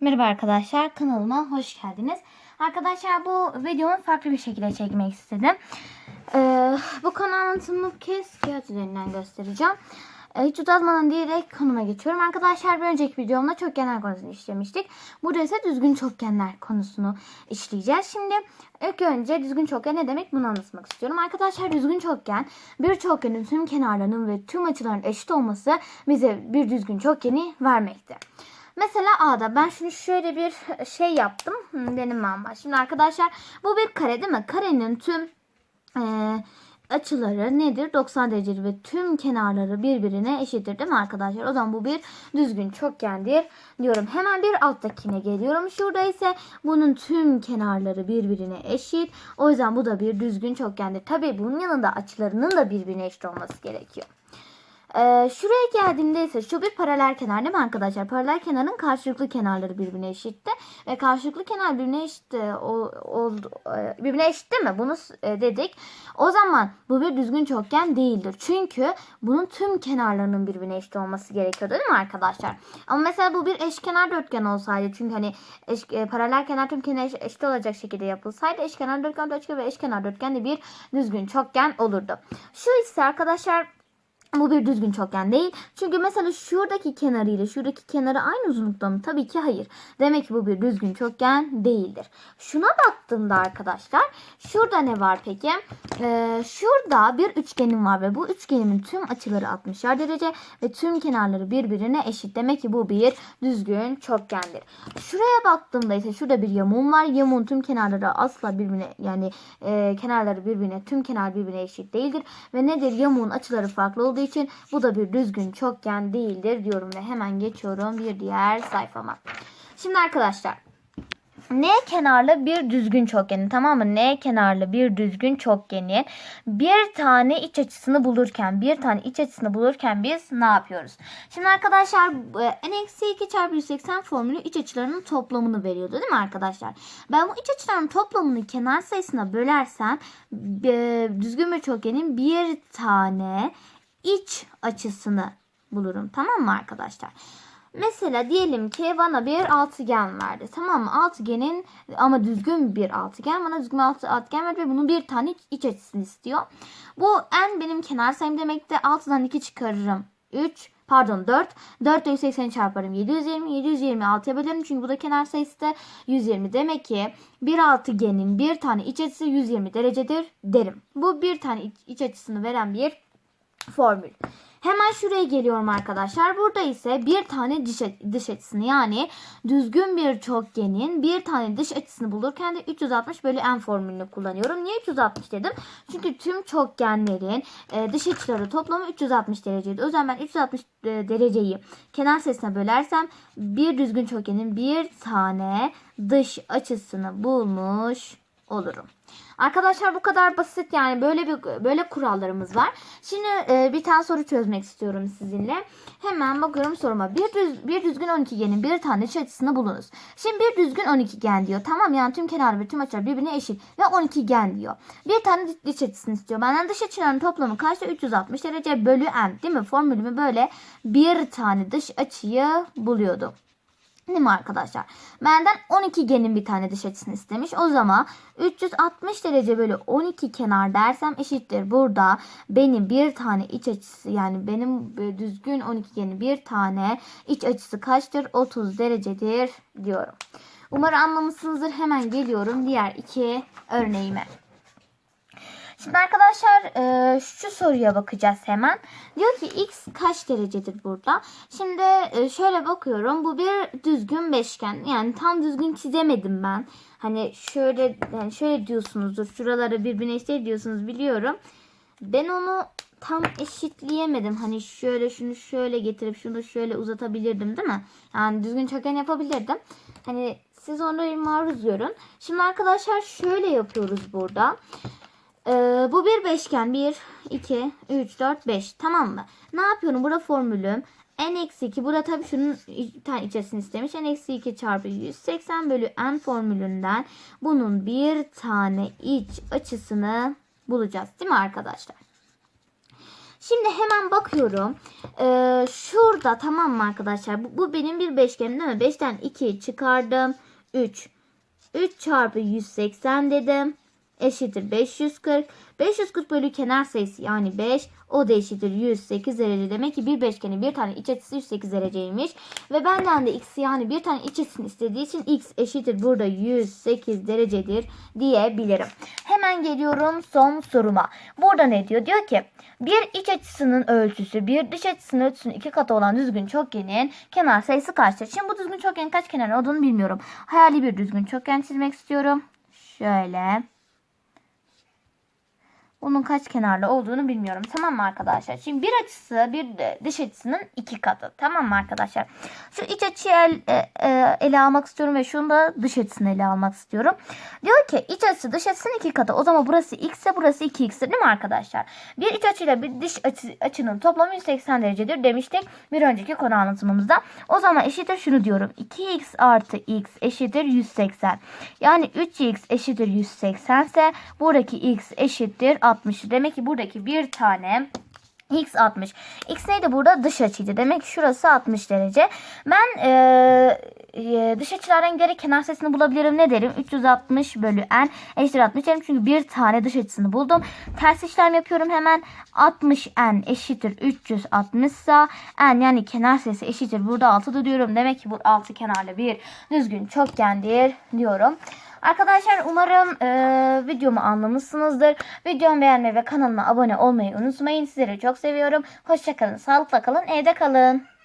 Merhaba arkadaşlar kanalıma hoş geldiniz. Arkadaşlar bu videomu farklı bir şekilde çekmek istedim. Ee, bu konu anlatımını bu kez kağıt üzerinden göstereceğim. Ee, hiç uzatmadan direkt konuma geçiyorum. Arkadaşlar bir önceki videomda çokgenler konusunu işlemiştik. Burada ise düzgün çokgenler konusunu işleyeceğiz. Şimdi ilk önce düzgün çokgen ne demek bunu anlatmak istiyorum. Arkadaşlar düzgün çokgen bir çokgenin tüm kenarlarının ve tüm açıların eşit olması bize bir düzgün çokgeni vermekte. Mesela A'da ben şunu şöyle bir şey yaptım. Benim var. Şimdi arkadaşlar bu bir kare değil mi? Karenin tüm e, açıları nedir? 90 derece ve tüm kenarları birbirine eşittir değil mi arkadaşlar? O zaman bu bir düzgün çokgendir diyorum. Hemen bir alttakine geliyorum. Şurada ise bunun tüm kenarları birbirine eşit. O yüzden bu da bir düzgün çokgendir. Tabii bunun yanında açılarının da birbirine eşit olması gerekiyor. Ee, şuraya geldiğimde ise şu bir paralel kenar değil mi arkadaşlar? Paralel kenarın karşılıklı kenarları birbirine eşitti. Ve karşılıklı kenar birbirine eşit e, ol, oldu, e, birbirine eşit değil mi? Bunu e, dedik. O zaman bu bir düzgün çokgen değildir. Çünkü bunun tüm kenarlarının birbirine eşit olması gerekiyor değil mi arkadaşlar? Ama mesela bu bir eşkenar dörtgen olsaydı çünkü hani eş, e, paralel kenar tüm kenar eş- eşit olacak şekilde yapılsaydı eşkenar dörtgen dörtgen ve eşkenar dörtgen de bir düzgün çokgen olurdu. Şu ise arkadaşlar bu bir düzgün çokgen değil. Çünkü mesela şuradaki kenarı ile şuradaki kenarı aynı uzunlukta mı? Tabii ki hayır. Demek ki bu bir düzgün çokgen değildir. Şuna baktığımda arkadaşlar şurada ne var peki? Ee, şurada bir üçgenim var ve bu üçgenimin tüm açıları 60'ar derece ve tüm kenarları birbirine eşit. Demek ki bu bir düzgün çokgendir. Şuraya baktığımda ise şurada bir yamuğum var. Yamuğun tüm kenarları asla birbirine yani e, kenarları birbirine tüm kenar birbirine eşit değildir. Ve nedir? Yamuğun açıları farklı olduğu için bu da bir düzgün çokgen değildir diyorum ve hemen geçiyorum bir diğer sayfama. Şimdi arkadaşlar N kenarlı bir düzgün çokgenin tamam mı? N kenarlı bir düzgün çokgenin bir tane iç açısını bulurken bir tane iç açısını bulurken biz ne yapıyoruz? Şimdi arkadaşlar e, n-2 çarpı 180 formülü iç açılarının toplamını veriyordu değil mi arkadaşlar? Ben bu iç açıların toplamını kenar sayısına bölersem düzgün bir çokgenin bir tane iç açısını bulurum tamam mı arkadaşlar? Mesela diyelim ki bana bir altıgen verdi. Tamam mı? Altıgenin ama düzgün bir altıgen. Bana düzgün bir altı- altıgen verdi ve bunun bir tane iç, açısını istiyor. Bu en benim kenar sayım demekti. 6'dan 2 çıkarırım. 3 pardon 4. 4 ile 180'i çarparım. 720. 720 6'ya bölerim. Çünkü bu da kenar sayısı da 120. Demek ki bir altıgenin bir tane iç açısı 120 derecedir derim. Bu bir tane iç açısını veren bir formül. Hemen şuraya geliyorum arkadaşlar. Burada ise bir tane dış, açısını yani düzgün bir çokgenin bir tane dış açısını bulurken de 360 bölü n formülünü kullanıyorum. Niye 360 dedim? Çünkü tüm çokgenlerin e, dış açıları toplamı 360 dereceydi. O yüzden ben 360 e, dereceyi kenar sayısına bölersem bir düzgün çokgenin bir tane dış açısını bulmuş olurum. Arkadaşlar bu kadar basit yani böyle bir böyle kurallarımız var. Şimdi e, bir tane soru çözmek istiyorum sizinle. Hemen bakıyorum soruma. Bir, düz, bir düzgün 12genin bir tane iç açısını bulunuz. Şimdi bir düzgün 12gen diyor. Tamam yani tüm kenar ve tüm açılar birbirine eşit ve 12gen diyor. Bir tane dış açısını istiyor. Benden dış açıların toplamı kaçta? 360 derece bölü n değil mi? Formülümü böyle bir tane dış açıyı buluyordum. Değil mi arkadaşlar? Benden 12 genin bir tane dış açısını istemiş. O zaman 360 derece bölü 12 kenar dersem eşittir. Burada benim bir tane iç açısı yani benim düzgün 12 genin bir tane iç açısı kaçtır? 30 derecedir diyorum. Umarım anlamışsınızdır. Hemen geliyorum diğer iki örneğime. Şimdi arkadaşlar e, şu soruya bakacağız hemen. Diyor ki x kaç derecedir burada? Şimdi e, şöyle bakıyorum. Bu bir düzgün beşgen. Yani tam düzgün çizemedim ben. Hani şöyle yani şöyle diyorsunuzdur. Şuraları birbirine eşit diyorsunuz biliyorum. Ben onu tam eşitleyemedim. Hani şöyle şunu şöyle getirip şunu şöyle uzatabilirdim değil mi? Yani düzgün çokgen yapabilirdim. Hani siz onları maruz görün. Şimdi arkadaşlar şöyle yapıyoruz burada. Ee, bu bir beşgen. 1, 2, 3, 4, 5. Tamam mı? Ne yapıyorum? Burada formülüm. n-2. Burada tabii şunun içerisini istemiş. n-2 çarpı 180 bölü n formülünden bunun bir tane iç açısını bulacağız. Değil mi arkadaşlar? Şimdi hemen bakıyorum. Ee, şurada tamam mı arkadaşlar? Bu, bu benim bir beşgenim değil mi? 5'ten 2 çıkardım. 3. 3 çarpı 180 dedim. Eşittir 540. 540 bölü kenar sayısı yani 5. O da eşittir 108 derece. Demek ki bir beşgenin bir tane iç açısı 108 dereceymiş. Ve benden de x yani bir tane iç açısını istediği için x eşittir burada 108 derecedir diyebilirim. Hemen geliyorum son soruma. Burada ne diyor? Diyor ki bir iç açısının ölçüsü bir dış açısının ölçüsünün iki katı olan düzgün çokgenin kenar sayısı kaçtır? Şimdi bu düzgün çokgenin kaç kenar olduğunu bilmiyorum. Hayali bir düzgün çokgen çizmek istiyorum. Şöyle. Bunun kaç kenarlı olduğunu bilmiyorum. Tamam mı arkadaşlar? Şimdi bir açısı bir dış açısının iki katı. Tamam mı arkadaşlar? Şu iç açıyı el, e, e, ele almak istiyorum ve şunu da dış açısını ele almak istiyorum. Diyor ki iç açısı dış açısının iki katı. O zaman burası x ise burası 2x'tir değil mi arkadaşlar? Bir iç açıyla bir dış açı, açının toplamı 180 derecedir demiştik bir önceki konu anlatımımızda. O zaman eşittir şunu diyorum. 2x artı x eşittir 180. Yani 3x eşittir 180 ise buradaki x eşittir 60. Demek ki buradaki bir tane X 60. X neydi burada? Dış açıydı. Demek ki şurası 60 derece. Ben e, e, dış açılardan göre kenar sayısını bulabilirim. Ne derim? 360 bölü n eşittir 60 derim. Çünkü bir tane dış açısını buldum. Ters işlem yapıyorum hemen. 60 n eşittir 360 ise n yani kenar sayısı eşittir. Burada 6 diyorum. Demek ki bu 6 kenarlı bir düzgün çokgendir diyorum. Arkadaşlar umarım e, videomu anlamışsınızdır. Videomu beğenmeyi ve kanalıma abone olmayı unutmayın. Sizleri çok seviyorum. Hoşçakalın, sağlıkla kalın, evde kalın.